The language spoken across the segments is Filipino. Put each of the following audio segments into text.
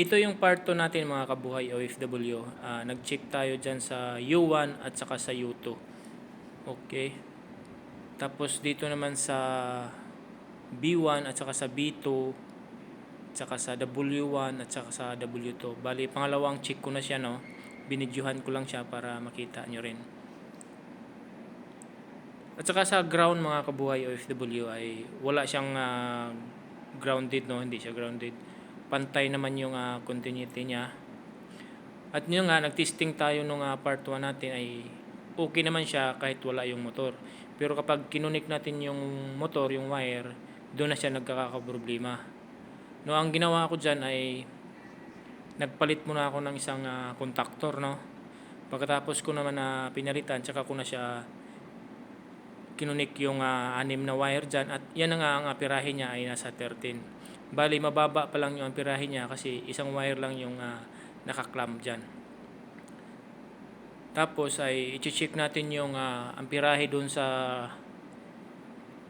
ito yung part 2 natin mga kabuhay OFW. Ah, nag-check tayo dyan sa U1 at saka sa U2. Okay. Tapos dito naman sa B1 at saka sa B2 at saka sa W1 at saka sa W2. Bali, pangalawang check ko na siya, no? Binidyohan ko lang siya para makita nyo rin. At saka sa ground mga kabuhay OFW ay wala siyang ah, grounded, no? Hindi siya grounded. Pantay naman yung ah, continuity niya. At yun nga, nag-testing tayo nung ah, part 1 natin ay okay naman siya kahit wala yung motor. Pero kapag kinunik natin yung motor, yung wire, doon na siya nagkakaproblema. No, ang ginawa ko dyan ay nagpalit muna ako ng isang ah, contactor, no? Pagkatapos ko naman na pinalitan, tsaka ko na siya kinunik yung ah, anim na wire dyan at yan na nga ang apirahe niya ay nasa 13. Bali, mababa pa lang yung apirahe niya kasi isang wire lang yung uh, nakaklamp dyan. Tapos ay i-check natin yung ah, amperahe doon sa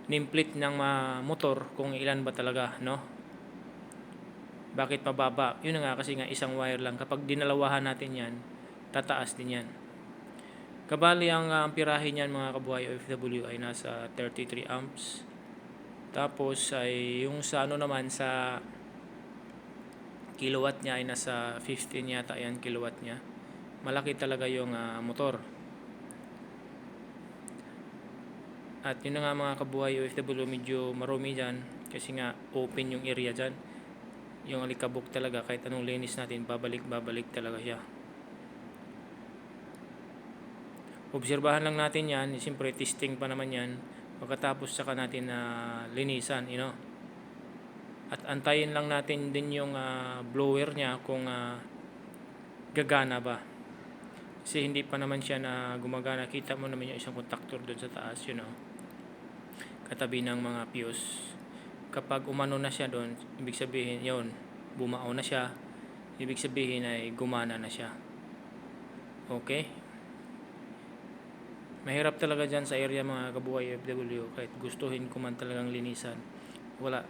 nameplate ng ah, motor kung ilan ba talaga, no? Bakit mababa? Yun nga kasi nga isang wire lang. Kapag dinalawahan natin yan, tataas din yan. Kabali ang uh, amperahe niyan mga kabuhay OFW ay nasa 33 amps. Tapos ay yung sa ano naman sa kilowatt niya ay nasa 15 yata yan kilowatt niya. Malaki talaga yung ah, motor. At yun na nga mga kabuhay OFW medyo marumi dyan kasi nga open yung area dyan. Yung alikabok talaga kahit anong linis natin babalik babalik talaga siya. Obserbahan lang natin yan, siyempre testing pa naman yan. Pagkatapos saka natin na linisan, you know. At antayin lang natin din yung ah, blower niya kung ah, gagana ba. Kasi hindi pa naman siya na gumagana. Kita mo naman yung isang contactor doon sa taas, you know. Katabi ng mga fuse. Kapag umano na siya doon, ibig sabihin, yon bumao na siya. Ibig sabihin ay gumana na siya. Okay? Mahirap talaga dyan sa area mga kabuhay FW kahit gustuhin ko man talagang linisan. Wala.